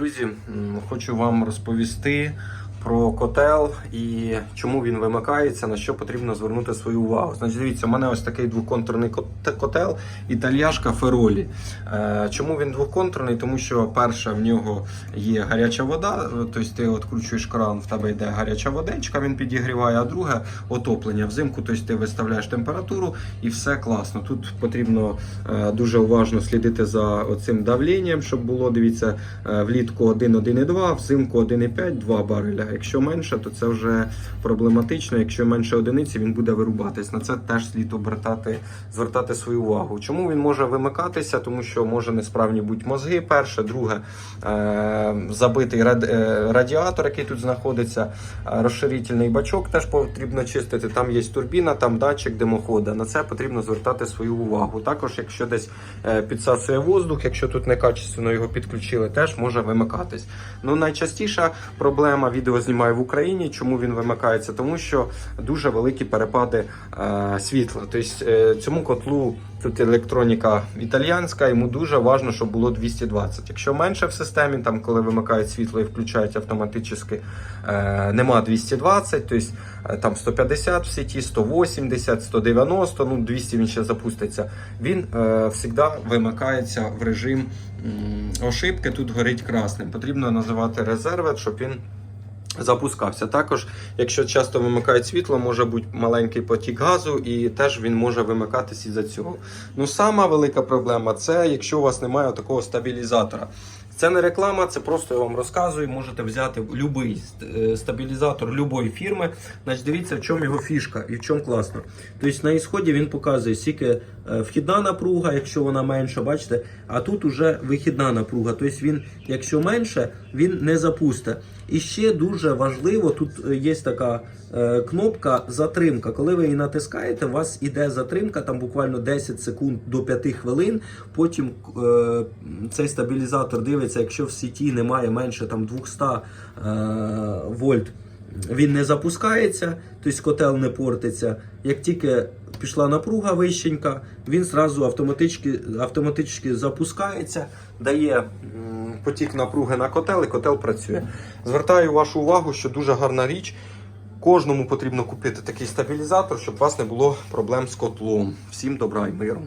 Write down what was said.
Друзі, хочу вам розповісти про котел і чому він вимикається, на що потрібно звернути свою увагу. Значить, дивіться, у мене ось такий двоконтурний кот- котел італіяшка Феролі. Е, Чому він двоконтурний? Тому що перше в нього є гаряча вода, тобто ти відкручуєш кран, в тебе йде гаряча водичка, він підігріває, а друге отоплення. Взимку тобто ти виставляєш температуру і все класно. Тут потрібно е, дуже уважно слідити за оцим давленням, щоб було, дивіться, е, влітку 1, 1,2, взимку 1,5, 2 бареля. Якщо менше, то це вже проблематично. Якщо менше одиниці, він буде вирубатись. На це теж слід обертати, звертати свою увагу. Чому він може вимикатися? Тому що може несправні бути мозги. Перше, друге, е, забитий е, радіатор, який тут знаходиться, е, розширительний бачок теж потрібно чистити. Там є турбіна, там датчик димохода. На це потрібно звертати свою увагу. Також, якщо десь підсасує воздух, якщо тут некачественно його підключили, теж може вимикатись. Ну найчастіша проблема відео знімаю в Україні. Чому він вимикається? Тому що дуже великі перепади е, світла. Тобто е, цьому котлу тут електроніка італіянська, йому дуже важливо, щоб було 220. Якщо менше в системі, там коли вимикають світло і включають автоматично, е, нема 220, тобто там 150 в сіті, 180, 190, ну 200 він ще запуститься. Він завжди вимикається в режим ошибки. Тут горить красним. Потрібно називати резервер, щоб він. Запускався. Також, якщо часто вимикають світло, може бути маленький потік газу, і теж він може вимикатись із-за цього. Ну, сама велика проблема це якщо у вас немає такого стабілізатора. Це не реклама, це просто я вам розказую. Можете взяти будь-який стабілізатор будь-якої фірми. Значить, дивіться, в чому його фішка і в чому класно. Тобто на ісході він показує скільки е, вхідна напруга, якщо вона менша, бачите, а тут уже вихідна напруга. Тобто він, якщо менше, він не запустить. І ще дуже важливо, тут е, є така е, кнопка затримка. Коли ви її натискаєте, у вас іде затримка, там буквально 10 секунд до 5 хвилин. Потім е, цей стабілізатор дивиться, якщо в сіті немає менше там 200 е, вольт. Він не запускається, тобто котел не портиться. Як тільки пішла напруга вищенька, він зразу автоматично запускається, дає потік напруги на котел і котел працює. Звертаю вашу увагу, що дуже гарна річ. Кожному потрібно купити такий стабілізатор, щоб у вас не було проблем з котлом. Всім добра і миру.